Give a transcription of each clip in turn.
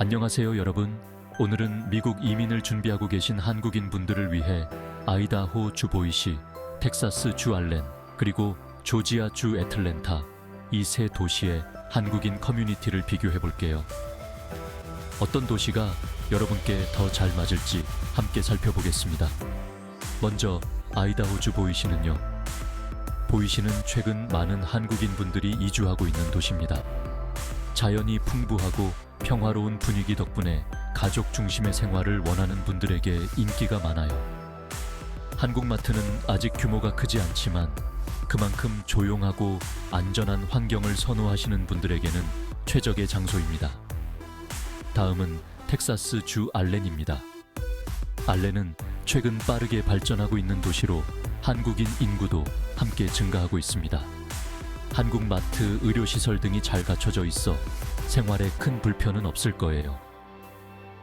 안녕하세요, 여러분. 오늘은 미국 이민을 준비하고 계신 한국인 분들을 위해 아이다호 주 보이시, 텍사스 주 알렌, 그리고 조지아 주 애틀랜타 이 세 도시의 한국인 커뮤니티를 비교해 볼게요. 어떤 도시가 여러분께 더 잘 맞을지 함께 살펴보겠습니다. 먼저 아이다호 주 보이시는요. 보이시는 최근 많은 한국인 분들이 이주하고 있는 도시입니다. 자연이 풍부하고 평화로운 분위기 덕분에 가족 중심의 생활을 원하는 분들에게 인기가 많아요. 한국마트는 아직 규모가 크지 않지만 그만큼 조용하고 안전한 환경을 선호하시는 분들에게는 최적의 장소입니다. 다음은 텍사스 주 알렌입니다. 알렌은 최근 빠르게 발전하고 있는 도시로 한국인 인구도 함께 증가하고 있습니다. 한국 마트, 의료시설 등이 잘 갖춰져 있어 생활에 큰 불편은 없을 거예요.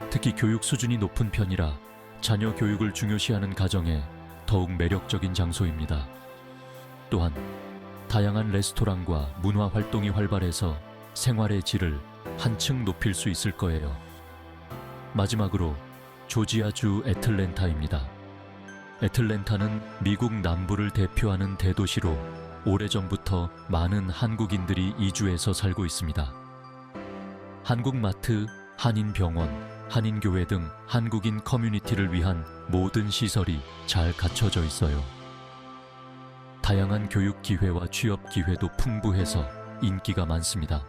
특히 교육 수준이 높은 편이라 자녀 교육을 중요시하는 가정에 더욱 매력적인 장소입니다. 또한 다양한 레스토랑과 문화 활동이 활발해서 생활의 질을 한층 높일 수 있을 거예요. 마지막으로 조지아주 애틀랜타입니다. 애틀랜타는 미국 남부를 대표하는 대도시로 오래전부터 많은 한국인들이 이주해서 살고 있습니다. 한국마트, 한인병원, 한인교회 등 한국인 커뮤니티를 위한 모든 시설이 잘 갖춰져 있어요. 다양한 교육 기회와 취업 기회도 풍부해서 인기가 많습니다.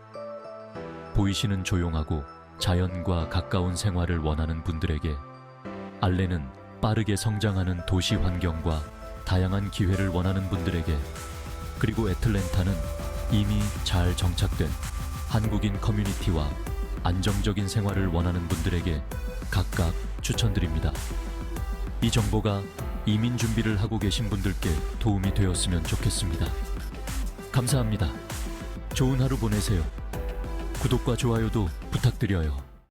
보이시는 조용하고 자연과 가까운 생활을 원하는 분들에게 알레는 빠르게 성장하는 도시 환경과 다양한 기회를 원하는 분들에게 그리고 애틀랜타는 이미 잘 정착된 한국인 커뮤니티와 안정적인 생활을 원하는 분들에게 각각 추천드립니다. 이 정보가 이민 준비를 하고 계신 분들께 도움이 되었으면 좋겠습니다. 감사합니다. 좋은 하루 보내세요. 구독과 좋아요도 부탁드려요.